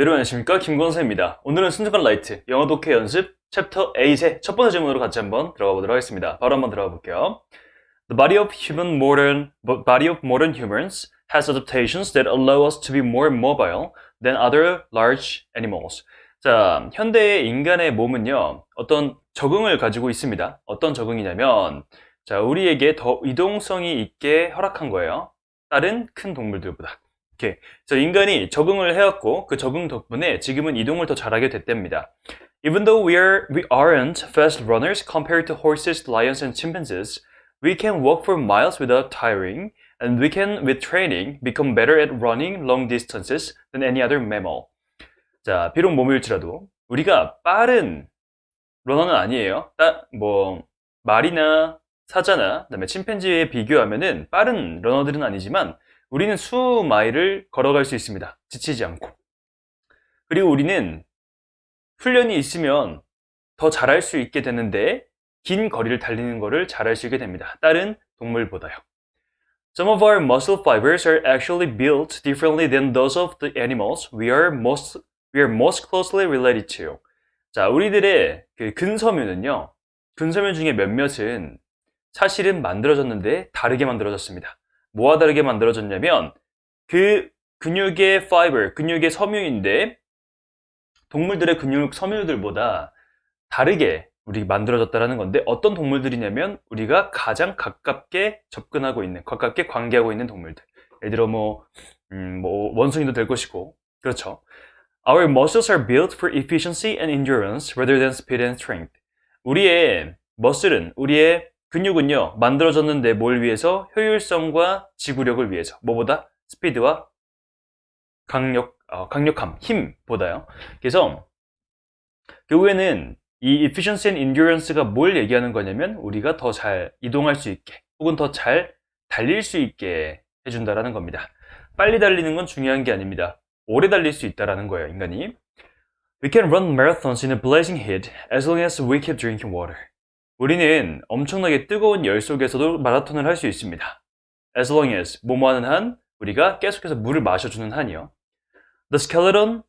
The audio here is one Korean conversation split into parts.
여러분 안녕하십니까 김건세입니다. 오늘은 순수한 라이트 영어 독해 연습 챕터 8의 첫 번째 질문으로 같이 한번 들어가 보도록 하겠습니다. 바로 한번 들어가 볼게요. The body of human modern body of modern humans has adaptations that allow us to be more mobile than other large animals. 자, 현대의 인간의 몸은요, 어떤 적응을 가지고 있습니다. 어떤 적응이냐면, 자, 우리에게 더 이동성이 있게 허락한 거예요. 다른 큰 동물들보다. 이렇게. 그래서 인간이 적응을 해왔고, 그 적응 덕분에 지금은 이동을 더 잘하게 됐답니다. Even though we, are, we aren't fast runners compared to horses, lions, and chimpanzees, we can walk for miles without tiring, and we can, with training, become better at running long distances than any other mammal. 자, 비록 몸일지라도 우리가 빠른 러너는 아니에요. 따, 뭐 말이나 사자나 그다음에 침팬지에 비교하면은 빠른 러너들은 아니지만 우리는 수 마일을 걸어갈 수 있습니다. 지치지 않고. 그리고 우리는 훈련이 있으면 더 잘할 수 있게 되는데 긴 거리를 달리는 거를 잘할 수 있게 됩니다. 다른 동물보다요. Some of our muscle fibers are actually built differently than those of the animals we are most we are most closely related to. 자, 우리들의 그 근섬유는요. 근섬유 중에 몇몇은 사실은 만들어졌는데 다르게 만들어졌습니다. 뭐와 다르게 만들어졌냐면 그 근육의 파이버, 근육의 섬유인데 동물들의 근육 섬유들보다 다르게 우리 만들어졌다라는 건데 어떤 동물들이냐면 우리가 가장 가깝게 접근하고 있는, 가깝게 관계하고 있는 동물들. 예를 들어 뭐, 음, 뭐 원숭이도 될 것이고 그렇죠. Our muscles are built for efficiency and endurance rather than speed and strength. 우리의 머슬은, 우리의 근육은요, 만들어졌는데 뭘 위해서? 효율성과 지구력을 위해서. 뭐보다? 스피드와 강력, 어, 강력함, 힘보다요. 그래서 결국에는 이 efficiency and endurance가 뭘 얘기하는 거냐면 우리가 더 잘 이동할 수 있게 혹은 더 잘 달릴 수 있게 해준다라는 겁니다. 빨리 달리는 건 중요한 게 아닙니다. 오래 달릴 수 있다라는 거예요, 인간이. We can run marathons in a blazing heat as long as we keep drinking water. 우리는 엄청나게 뜨거운 열 속에서도 마라톤을 할 수 있습니다. As long as, 뭐뭐하는 한, 우리가 계속해서 물을 마셔주는 한이요. The skeleton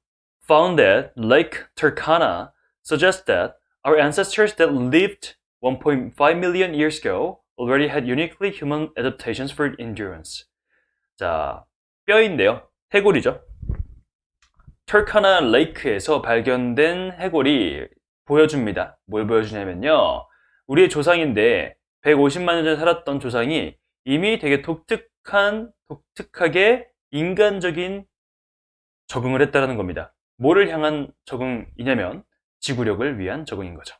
found at Lake Turkana suggests that our ancestors that lived 1.5 million years ago already had uniquely human adaptations for endurance. 자, 뼈인데요. 해골이죠. 털카나 레이크에서 발견된 해골이 보여줍니다. 뭘 보여주냐면요. 우리의 조상인데 150만 년 전에 살았던 조상이 이미 되게 독특한, 독특하게 인간적인 적응을 했다는 겁니다. 뭐를 향한 적응이냐면 지구력을 위한 적응인 거죠.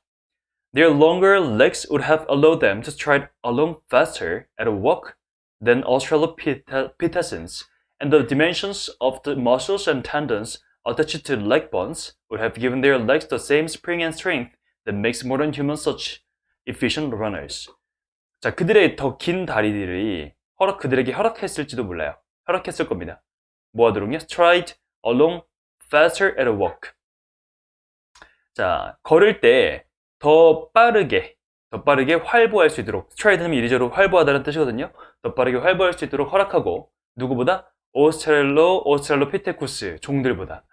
Their longer legs would have allowed them to stride along faster at a walk than Australopithecines, and the dimensions of the muscles and tendons attached to leg bones would have given their legs the same spring and strength that makes modern humans such efficient runners. 자, 그들의 더 긴 다리들이 허락, 그들에게 허락했을지도 몰라요. 허락했을 겁니다. 뭐 하도록요? Stride along faster at a walk. 자, 걸을 때 더 빠르게, 더 빠르게 활보할 수 있도록, stride 하면 이리저리 활보하다는 뜻이거든요. 더 빠르게 활보할 수 있도록 허락하고, 누구보다? 오스트랄로, 오스트랄로 피테쿠스 종들보다.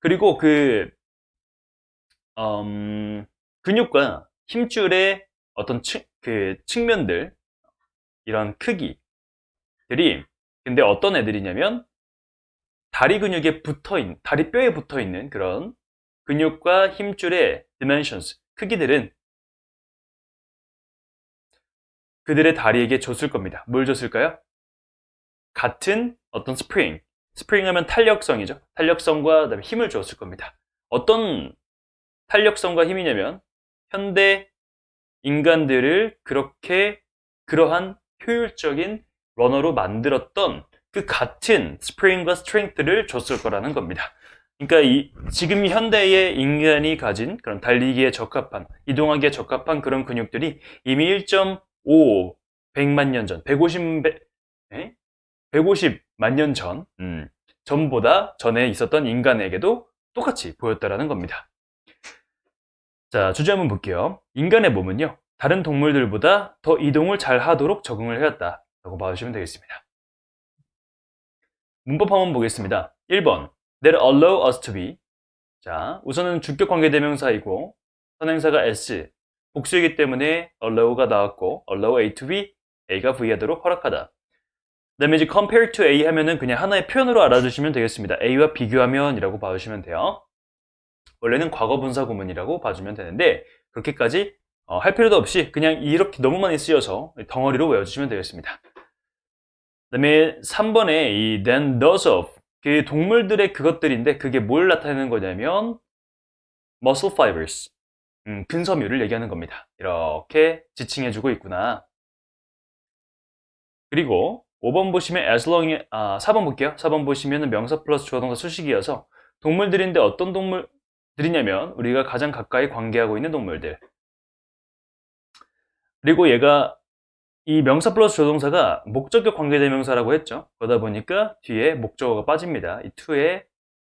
그리고 그, 음, 근육과 힘줄의 어떤 측, 그 측면들, 이런 크기들이, 근데 어떤 애들이냐면, 다리 근육에 붙어 있는, 다리 뼈에 붙어 있는 그런 근육과 힘줄의 dimensions, 크기들은 그들의 다리에게 줬을 겁니다. 뭘 줬을까요? 같은 어떤 스프링, 스프링 하면 탄력성이죠. 탄력성과 그다음에 힘을 줬을 겁니다. 어떤 탄력성과 힘이냐면 현대 인간들을 그렇게 그러한 효율적인 러너로 만들었던 그 같은 스프링과 스트렝스를 줬을 거라는 겁니다. 그러니까 이, 지금 현대의 인간이 가진 그런 달리기에 적합한, 이동하기에 적합한 그런 근육들이 이미 1.5 100만 년 전, 150, 150만 년 전, 음, 전보다 전에 있었던 인간에게도 똑같이 보였다라는 겁니다. 자, 주제 한번 볼게요. 인간의 몸은요, 다른 동물들보다 더 이동을 잘 하도록 적응을 해왔다. 라고 봐주시면 되겠습니다. 문법 한번 보겠습니다. 1번. That allow us to be. 자, 우선은 주격 관계 대명사이고 선행사가 s, 복수이기 때문에 allow가 나왔고 allow A to B, A가 V하도록 허락하다. 그 다음에 이제 compare to A 하면은 그냥 하나의 표현으로 알아두시면 되겠습니다. A와 비교하면 이라고 봐주시면 돼요. 원래는 과거 분사 구문이라고 봐주면 되는데 그렇게까지 어, 할 필요도 없이 그냥 이렇게 너무 많이 쓰여서 덩어리로 외워주시면 되겠습니다. 그다음에 3번에 이 then, thus of 그 동물들의 그것들인데 그게 뭘 나타내는 거냐면 muscle fibers 음, 근섬유를 얘기하는 겁니다. 이렇게 지칭해주고 있구나. 그리고 5번 보시면 as long 아 4번 볼게요. 4번 보시면 명사 플러스 주어동사 수식이어서 동물들인데 어떤 동물 들이냐면 우리가 가장 가까이 관계하고 있는 동물들. 그리고 얘가 이 명사 플러스 조동사가 목적격 관계대명사라고 했죠. 그러다 보니까 뒤에 목적어가 빠집니다. 이 to에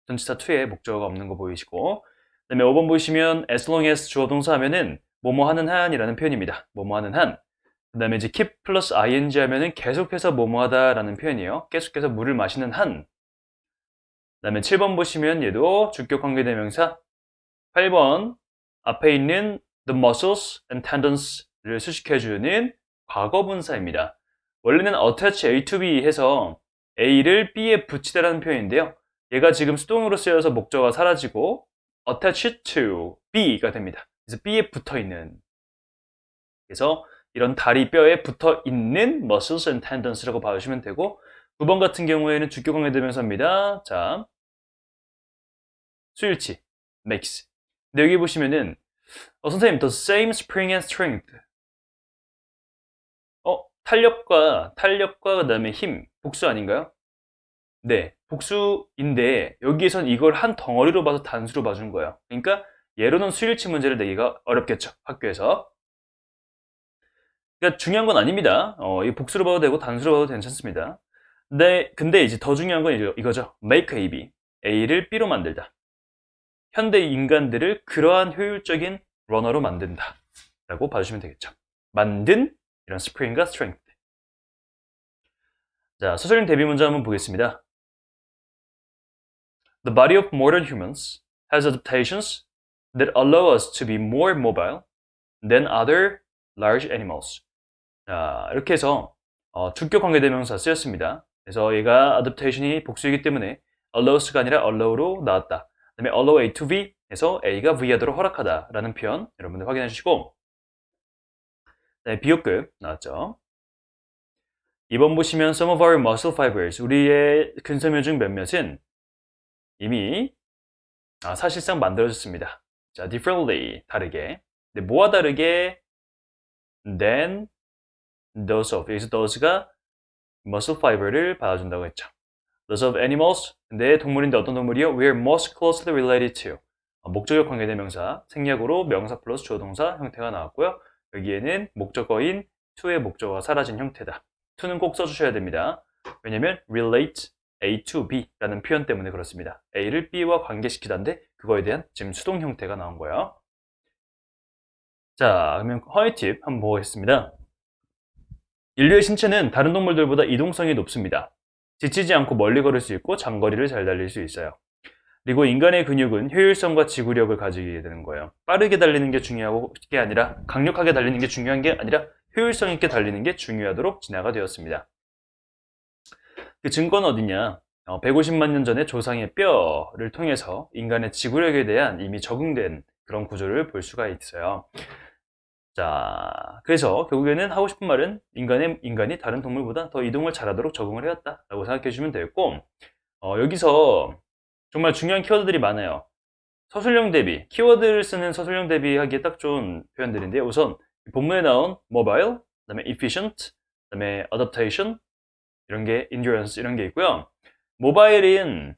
전치사 to에 목적어가 없는 거 보이시고 그 다음에 5번 보시면 as long as 주어 동사 하면은 뭐뭐 하는 한이라는 표현입니다. 뭐뭐 하는 한. 그 다음에 이제 keep 플러스 ing 하면은 계속해서 뭐뭐 하다라는 표현이에요. 계속해서 물을 마시는 한. 그 다음에 7번 보시면 얘도 주격 관계대명사 8번 앞에 있는 the muscles and tendons를 수식해주는 과거분사입니다. 원래는 attach A to B 해서 A를 B에 붙이다라는 표현인데요. 얘가 지금 수동으로 쓰여서 목적어가 사라지고 attach to B가 됩니다. 그래서 B에 붙어 있는. 그래서 이런 다리 뼈에 붙어 있는 muscles and tendons라고 봐주시면 되고 9번 같은 경우에는 주격관계 대명사입니다. 자, 수일치 makes. 근데 여기 보시면은 어, 선생님, the same spring and strength. 어, 탄력과, 탄력과 그 다음에 힘, 복수 아닌가요? 네, 복수인데, 여기에선 이걸 한 덩어리로 봐서 단수로 봐준 거예요. 그러니까, 예로는 수일치 문제를 내기가 어렵겠죠, 학교에서. 그러니까 중요한 건 아닙니다. 어, 이 복수로 봐도 되고, 단수로 봐도 괜찮습니다. 근데, 근데 이제 더 중요한 건 이거- 이거죠. make A, B. A를 B로 만들다. 현대 인간들을 그러한 효율적인 러너로 만든다. 라고 봐주시면 되겠죠. 만든 이런 스프링과 스트렝스. 자, 소설님 데뷔 문제 한번 보겠습니다. The body of modern humans has adaptations that allow us to be more mobile than other large animals. 자, 이렇게 해서 어, 주격 관계대명사 쓰였습니다. 그래서 얘가 adaptation이 복수이기 때문에 allows가 아니라 allow로 나왔다. 그 다음에 allow A to V 해서 A가 V 하도록 허락하다 라는 표현 여러분들 확인해 주시고 네, 비교급 나왔죠. 2번 보시면 some of our muscle fibers 우리의 근섬유 중 몇몇은 이미 아, 사실상 만들어졌습니다. 자, differently 다르게 근데 뭐와 다르게 than those of 여기서 those가 muscle fiber를 받아준다고 했죠. Those of animals 근데 동물인데 어떤 동물이요? We are most closely related to 어, 목적격 관계대명사 생략으로 명사 플러스 주어동사 형태가 나왔고요. 여기에는 목적어인 to의 목적어가 사라진 형태다. to는 꼭 써주셔야 됩니다. 왜냐면 relate A to B라는 표현 때문에 그렇습니다. A를 B와 관계시키다인데 그거에 대한 지금 수동 형태가 나온 거예요. 자, 그러면 허위 팁 한번 보겠습니다. 인류의 신체는 다른 동물들보다 이동성이 높습니다. 지치지 않고 멀리 걸을 수 있고 장거리를 잘 달릴 수 있어요. 그리고 인간의 근육은 효율성과 지구력을 가지게 되는 거예요. 빠르게 달리는 게 중요하고 게 아니라 강력하게 달리는 게 중요한 게 아니라 효율성 있게 달리는 게 중요하도록 진화가 되었습니다. 그 증거는 어디냐? 어, 150만 년 전에 조상의 뼈를 통해서 인간의 지구력에 대한 이미 적응된 그런 구조를 볼 수가 있어요. 자, 그래서 결국에는 하고 싶은 말은 인간의, 인간이 다른 동물보다 더 이동을 잘하도록 적응을 해왔다 라고 생각해 주시면 되겠고, 어, 여기서 정말 중요한 키워드들이 많아요. 서술형 대비, 키워드를 쓰는 서술형 대비하기에 딱 좋은 표현들인데요. 우선 본문에 나온 mobile, 그 다음에 efficient, 그 다음에 adaptation 이런 게 endurance 이런 게 있고요. 모바일은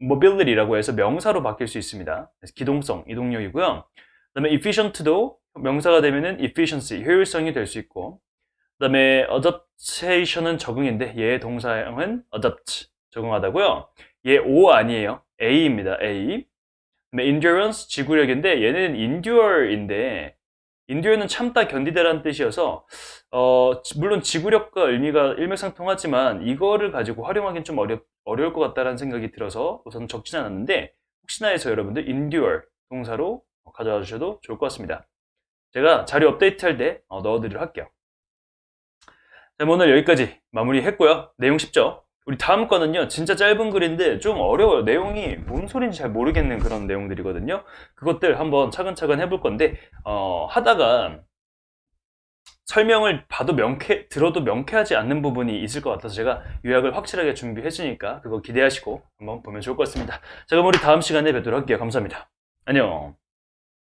mobility라고 해서 명사로 바뀔 수 있습니다. 기동성, 이동력이고요. 그 다음에 efficient도 명사가 되면은 efficiency, 효율성이 될 수 있고, 그 다음에 adaptation은 적응인데 얘의 동사형은 adapt, 적응하다고요. 얘 O 아니에요. A입니다. A. 그다음에 endurance, 지구력인데 얘는 endure인데 endure는 참다, 견디다라는 뜻이어서 어, 지- 물론 지구력과 의미가 일맥상통하지만 이거를 가지고 활용하기는 좀 어렵, 어려울 것 같다라는 생각이 들어서 우선 적진 않았는데 혹시나 해서 여러분들 endure 동사로 가져와 주셔도 좋을 것 같습니다. 제가 자료 업데이트 할때 어, 넣어드리도록 할게요. 자, 오늘 여기까지 마무리했고요. 내용 쉽죠? 우리 다음 거는요, 진짜 짧은 글인데 좀 어려워요. 내용이 뭔 소린지 잘 모르겠는 그런 내용들이거든요. 그것들 한번 차근차근 해볼 건데, 어, 하다가 설명을 봐도 명쾌, 들어도 명쾌하지 않는 부분이 있을 것 같아서 제가 요약을 확실하게 준비했으니까 그거 기대하시고 한번 보면 좋을 것 같습니다. 자, 그럼 우리 다음 시간에 뵙도록 할게요. 감사합니다. 안녕.